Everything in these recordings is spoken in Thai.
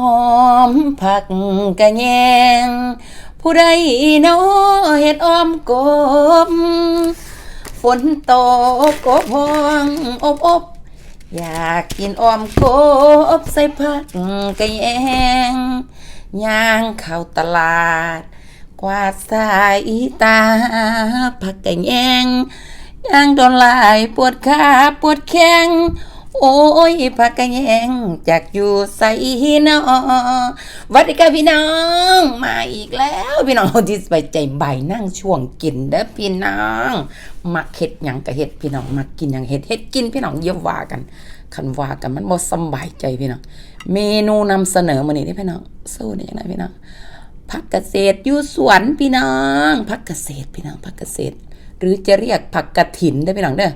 หอมผักกะแยง ผู้ใดน้อเฮ็ดอ้อมกบ ฝนตกกบห้องอบอบอยากกินอ้อมกบใส่ผักกะแยงย่างเข้าตลาด กวาดสายตา ผักกะแยงย่างโดนลายปวดขาปวดแข้ง โอ้ยผักกะแยงจากอยู่ใส่นอหวัดดีค่ะพี่น้องมาอีกแล้วพี่น้องที่ไปใจใบนั่งช่วงกินเด้อพี่น้องมักเห็ดยังกะเห็ดพี่น้องมักกินยังเห็ดเห็ดกินพี่น้องเยอะว่ากันคันว่ากันมันบ่สบายใจพี่น้องเมนูนำเสนอมานี่พี่น้องสู้ได้ยังไงพี่น้องผักเกษตรอยู่สวนพี่น้องผักเกษตรพี่น้องผักเกษตร หรือจะเรียกผักกระถินได้พี่น้องเด้อ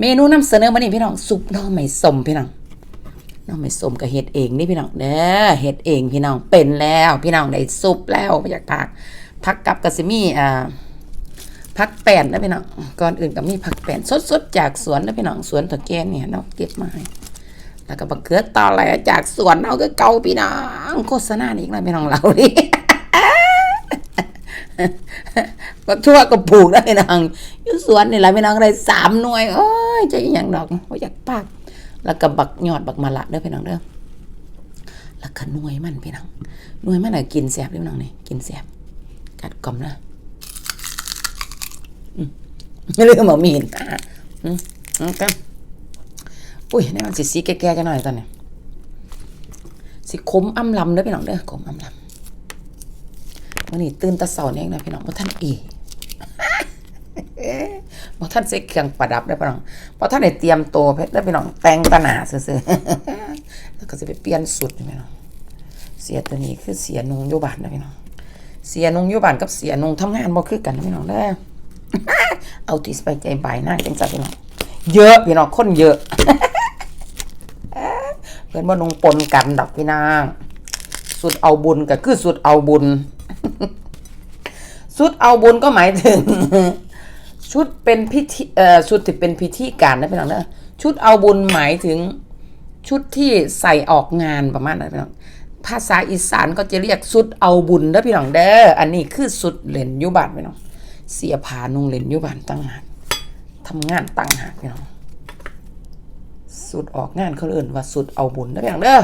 เมนูนำเสนอมานี่พี่น้องซุปน่อไม้สมพี่น้องน่อไม้สมก็เฮ็ดเองนี่พี่น้องเด้อเฮ็ดเองพี่น้องเป็นแล้ว พี่น้องได้ซุปแล้วมาจากผักผักกับกระสิมี่อ่าผักแป้นนะพี่น้องก่อนอื่นก็มีผักแป้นสดๆจากสวนนะพี่น้องสวนตะแกนเนี่ยเนาะเก็บมาให้แล้วก็บักเขือตอแหลจากสวนเอาก็เกาพี่น้องโฆษณาอีกแล้วพี่น้องเราดิบั กทั่วก็ปลูกได้น้องอยู่สวนนี่แหละพี่น้องได้สามหน่วยโอ้ยจะอย่างดอกว่าอยากปากแล้วก็บักยอดบักมะละเด้อพี่น้องเด้อแล้วก็หน่วยมันพี่น้องหน่วยมันน่ะกินแสบพี่น้องนี่กินแสบกัดกลมนะไม่เลืมเอามีดอะอืมอืมครับอุ้ยนี่มันสิสีแก่ๆจังหน่อยตอนนี้สิคมอ่ำลำเด้อพี่น้องเด้อคมอ่ำลำ วันนี้ตื่นตะเสาเนี่ยนะพี่น้องเพราะท่านเอเพราะท่านเซ็กเครื่องประดับได้พี่น้องเพราะท่านได้เตรียมตัวเพชรได้พี่น้องแต่งตาหนาซื่อๆแล้วก็จะไปเปลี่ยนสุดพี่น้องเสียตัวนี้คือเสียนุงอยุบานนะพี่น้องเสียนุงอยุบานกับเสียนุงทำงานบ่คือกันนะพี่น้องเด้อเอาที่สบายใจบายหน้าจังจ้ะพี่น้องเยอะพี่น้องคนเยอะเพื่อนว่านุงปนกันดอกพี่นางสุดเอาบุญก็คือสุดเอาบุญ สุดเอาบุญก็หมายถึง ชุดเป็นพิธีเอ่อชุดที่เป็นพิธีการนะพี่น้องเนอะชุดเอาบุญหมายถึงชุดที่ใส่ออกงานประมาณนั้นพี่น้องภาษาอีสานก็จะเรียกสุดเอาบุญนะพี่น้องเด้ออันนี้คือสุดเหรนอยุบานพี่น้องเสียผานุงเหรนอยุบานตั้งหากทำงานตั้งหากพี่น้องสุดออกงานเขาเอื่นว่าสุดเอาบุญนะพี่น้องเด้อ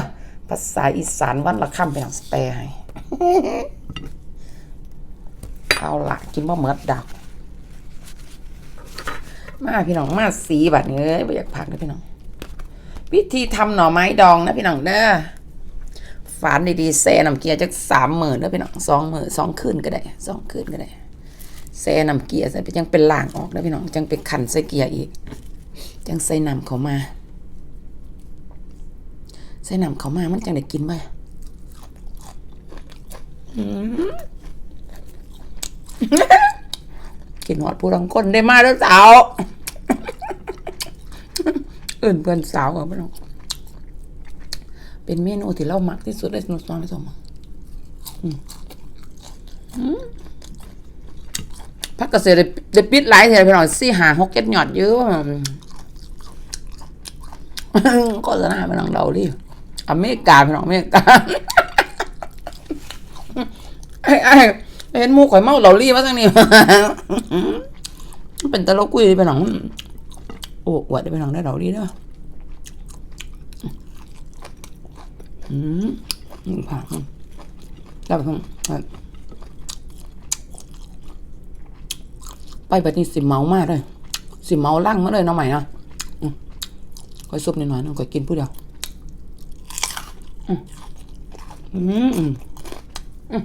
ภาษาอีสานวันละคำพี่น้องสแปลให้ เอาละกินบ่เหมือดดอกมาพี่น้องมาสีบัดนี้เอ้ยบ่อยากพักนะพี่น้องวิธีทำหน่อไม้ดองนะพี่น้องเด้อฝานดีๆแซ่น้ำเกลือจักสามหมื่นนะพี่น้องสองหมื่นสองคืนก็ได้สองคืนก็ได้แซ่น้ำเกลือใส่ไปจังเป็นล่างออกนะพี่น้องจังไปขันใส่เกลืออีกจังใส่น้ำเขามาใส่น้ำเขามามันจังได้กินไหมอืม กินหอดผู้รังคนได้มาแล้วสาวอื่นเพื่อนสาวกับพี่น้องเป็นเมนูที่เรามักที่สุดในสนุกสนานที่สุดมั้งอืมอืมพักเกษตรได้ปิดหลายเท่าพี่น้องสี่หาหกเจ็ดหยอดเยอะโฆษณาพี่น้องเราดิอเมริกาพี่น้องอเมริกาไอ้ เห็นมูข่อยเมาเหล่าลี่มาทั้งนี้เป็นตลกกุยไปหนังโอ้อวดได้ไปหนังได้เหล่าลี่เด้ออืมอืมผ่าแล้วไปไปแบบนี้สิเมามากเลยสิเมาลั่งมาเลยน้องใหม่เนาะค่อยซุปนิดหน่อยน้องค่อยกินผู้เดียวอืมอืมอืม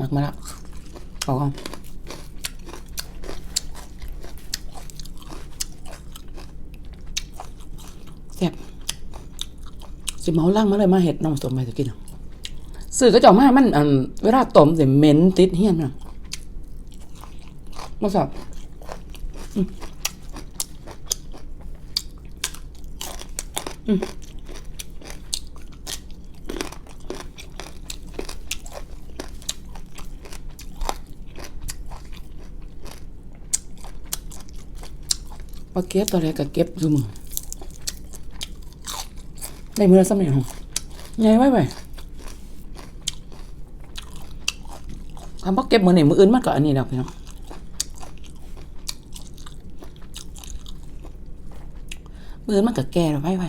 มักมาแล้วเอาเอาแซ่บสิเมาล่างมาเลยมาเห็ดน้องสมไปจะกินอะสื่อก็จะอมามันอันเวลาต้มสิเหม็นติดเฮี้ยนนะมาสับอืมอืม มาเก็บตอนแรกก็เก็บอยู่มือได้มือละสมัยของไงไว้ไว้คำว่าเก็บมือนี่มืออื่นมากกว่าอันนี้แล้วพี่น้องมืออื่นมันก็แก่แล้วไว้ไว้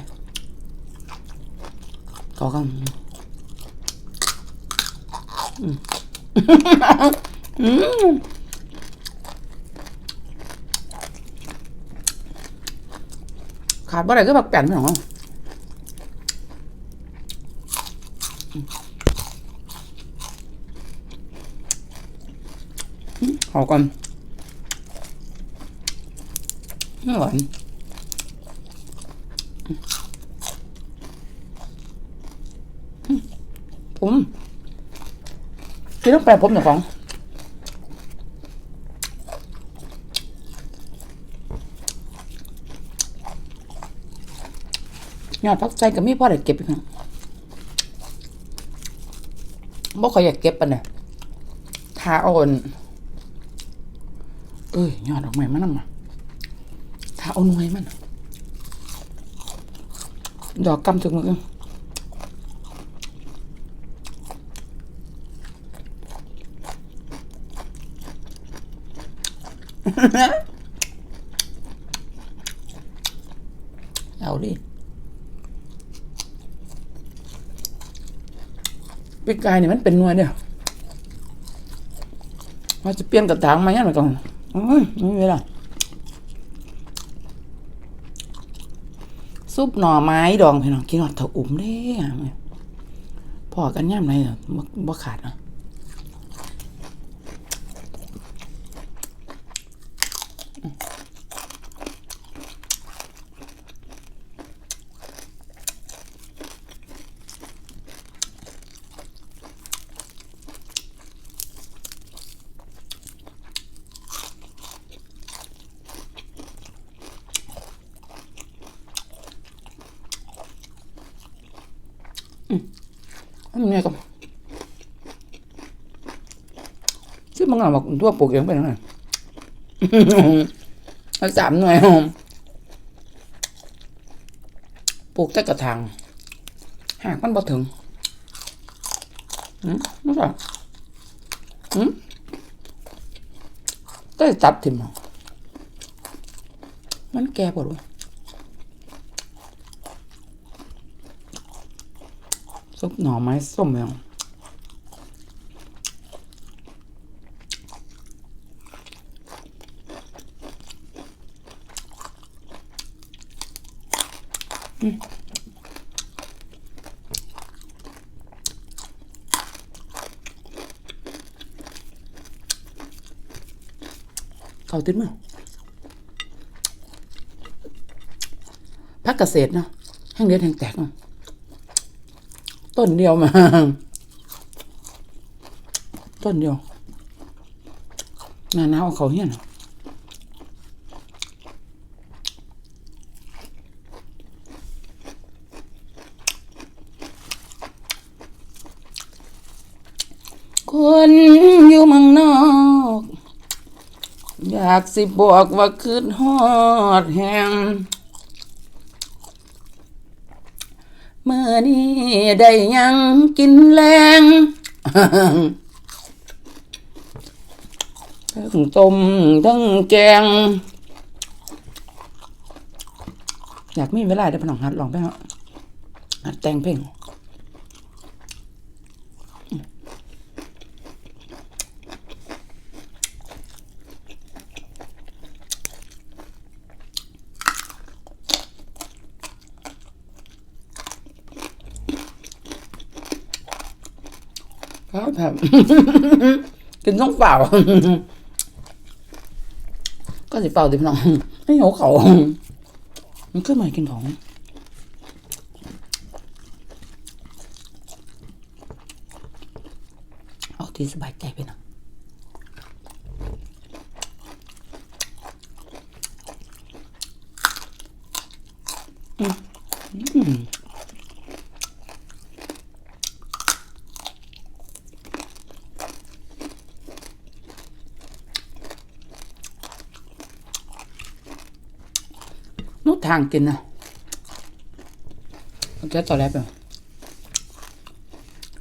ก็กันอืมอืม ขาดบ่ได้ก็บักแป้นพี่น้องขอก่อนไม่หวานผมกินต้องแปลผมหน่อยของ ยอดพักใจกับมีพ่อได้เก็บอีกนะบ่ค่อยอยากเก็บปะเนี่ยทาอ่อนเอ้ยยอดดอกไม้มันน่ะมาถ้าเอน่วยมันน่ะดอกกำถึงมือเอาดิ ปีกไก่นี่ยมันเป็นหน่วยเนี่ยว่าจะเปลี่ยนกระถางมาเนี่ยหน่อยก่อนอ้ยไม่เวลาซุปหน่อไม้ดองพี่น้องกินหอดเถาอุ่มเด้พอกันย่ำไรเหรอบ่บ่ขาดเนาะทำยังไงกับชื่อ มังงะบอกตัวปลูกเองเป็นยังไงเอาสามหน่วยหอมปลูกแต่กระถางหากมันบ่ถึงอืมไม่ใช่อืมก็จะจับถิ่มเอามันแก่ปวดวะซุปหน่อไม้ส้มแมว เขาติดมั้ยพักเกษตรเนาะแห้งเด็ดแห้งแตกเนาะต้นเดียวมา ต้นเดียว นาหนาวเอาเขาเฮี้ยนคนอยู่เมืองนอก อากสิบอกว่าคืดฮอดแหงเมื่อนี้ได้ยังกินแรงทั้งต้มทั้งแกง อยากมีเวลาได้พน้องหัดลองไปเนาะหัดแต่งเพลง ครับบกินต้องเปล่า ก็สิเปล่าดิพี่น้องไม่หัวเขา มันขึ้นมากินของเอาที่สบายใจไปนะอืมอืม นู้ทางกินนะแค่ตอนแรกไป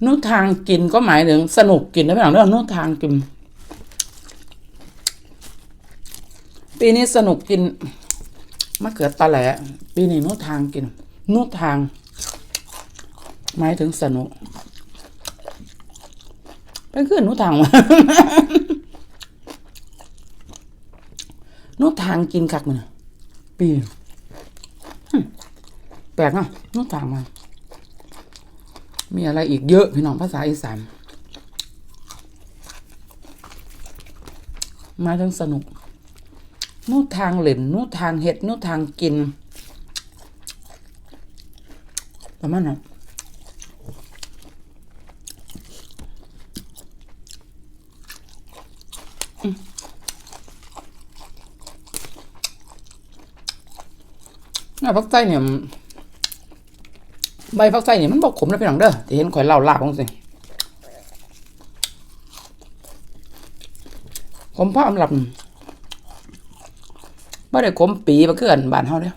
นู่ทางกินก็หมายถึงสนุกกินนะพี่น้องเรื่องนู่ทางกิน ปีนี้สนุกกินมะเขือตะแหละปีนี้นู่ทางกินนู่ทาง หมายถึงสนุกเป็นขึ้นนู่ทางวะนู่ทางกินคักมันปีนหึ แปลกเนาะนู่ทางมา มีอะไรอีกเยอะพี่น้องภาษาอีสานมายถึงสนุกนู่ทางเหล่นนู่ทางเห็ดนู่ทางกินประมาณนั้นอืมอะพักใจเนี่ย ใบฟักใจเนี่ยมันบอกขมนะพี่น้องเด้อที่เห็นข่อยเล่าลากของสิขมพ่ออำลับบ่ได้ขมปีบ่คืออันบานเฮาเด้อ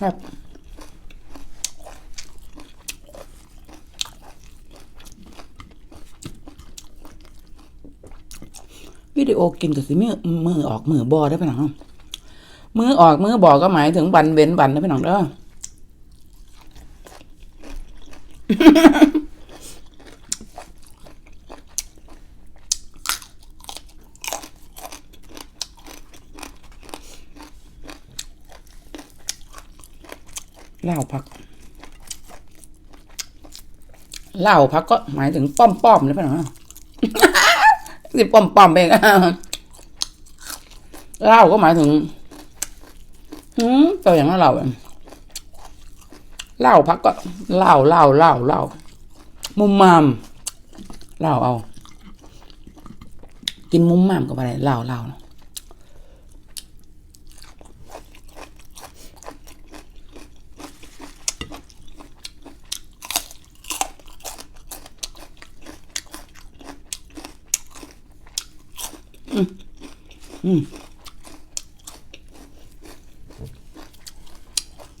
ครับวิดีโอกินกับสิมือมือออกมือบอได้พี่น้องมือออกมือบอกก็หมายถึงบันเว้นบันนะพี่น้องเด้อ เล่าพักเล่าพักก็หมายถึงป้อมป้อมเลยพี่น้องสิป้อมป้อมๆไปก็เล่าก็หมายถึงหืมตัวอย่างนั้นเราเล่าพักก็เล่าเล่าเล่าเล่ามุมมามเล่าเอา กินมุมมามก็ไปได้เล่าเล่านะ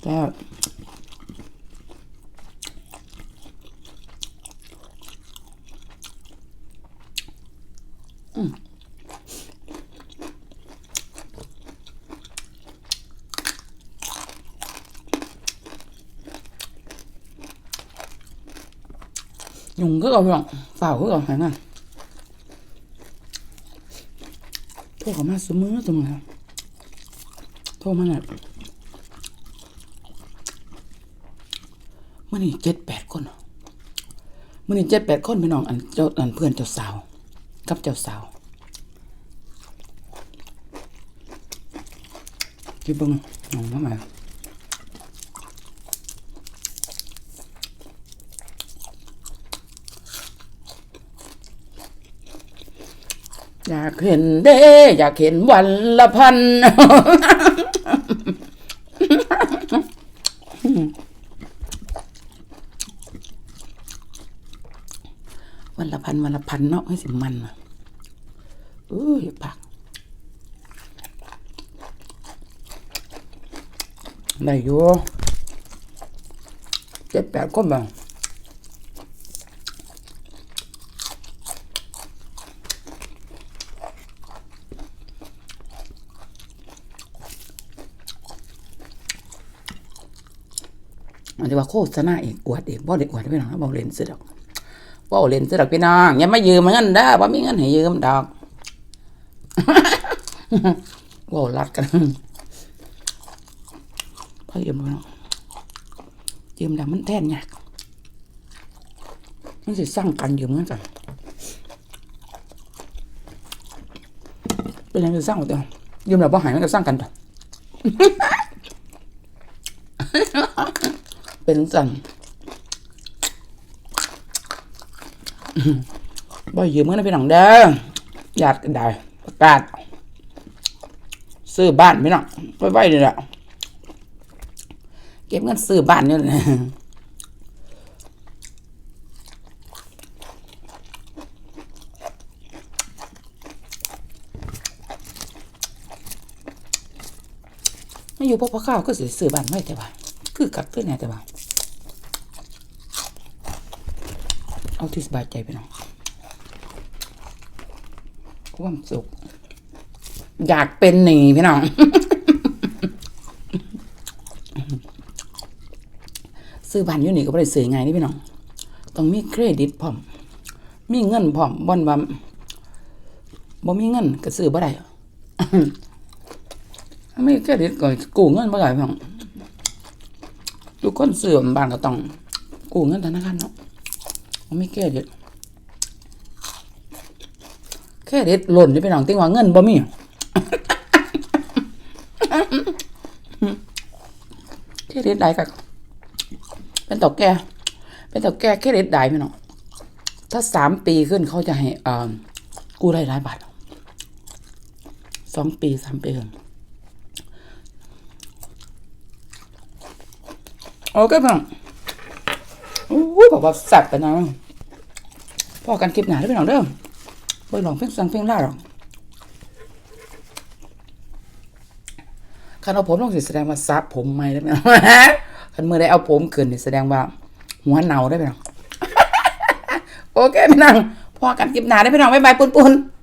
แต่ยุงก็เอาหรอกเปล่าก็เอาหายนั่น โทรเขามาสมือสมือครับโทรมาหน่อยมื่อนี่เจ็ดแปดคนมื่อนี่เจ็ดแปดคนพี่น้องอันเจ้าอันเพื่อนเจ้าสาวกับเจ้าสาวคิดเบ้างน้องมาใหม อยากเห็นเด้ อยากเห็นวันละพัน วันละพัน วันละพันเนาะให้สิมันอะเอ้ยปักได้อยู่เจ็ดแปดคนบ้าง จะว่าโฆษณาเอกอวดเอกบ่ได้อวดพี่น้องบ่เล่นซื้อดอกบ่เล่นซื้อดอกพี่น้องอย่ามายืมเงินเด้บ่มีเงินให้ยืมดอกบ่รัดกันพอยืมพี่น้องยืมแล้วมันแทนยากมันสิสร้างกันยืมเงินกันเป็นยังไงสร้างบ่เด้อยืมแล้วบ่หายมันก็สร้างกันต่อ เป็นสั่นบ่ยืมเงินให้พี่น้องเด้อญาติกันได้ประกาศ ซื้อบ้านพี่น้องไว้ไว้นี่แหละเก็บเงินซื้อบ้านนี่แหละไม่อยู่พอพอข้าวก็สิซื้อบ้านไว้แต่ว่า คือกักขึ้นแน่แต่ว่า เอาที่สบายใจไปน้องความสุข อยากเป็นหนีพี่น้อง ซื้อบ้านอยู่นี่ก็บ่ได้ซื้อง่ายนี่พี่น้อง ต้องมีเครดิตพร้อม มีเงินพร้อมบ่นว่าบ่มีเงินก็ซื้อบ่ได้ถ้ามีเครดิตก็กู้เงินบ่ได้พี่น้องทุกคนซื้อบ้านก็ต้องกู้เงินธนาคารเนาะ มีเครดิตเครดิตหล่นอยู่พี่น้องติ้งว่าเงินบ่มีเครดิตได้ก็เป็นตอกแก่เป็นตอกแก่เครดิตได้พี่น้องถ้าสามปีขึ้นเขาจะให้อ่อกู้ได้หลายบาทสองปีสามปีขึ้นโอเคพี่น้องโอ้บอกว่าแซ่บไปนะ พอกันคลิปหนาได้พี่น้องเด้อไปลองเพ่งสังเพ่งล่าหรอกคันเอาผมลงสิแสดงว่าซับผมไม่ได้ไหมคันมือได้เอาผมขึ้นนี่แสดงว่า หัวเนาได้ไหมโอเคพี่น้องพอกันคลิปหนาได้พี่น้องบ๊ายบายปุนปุนๆ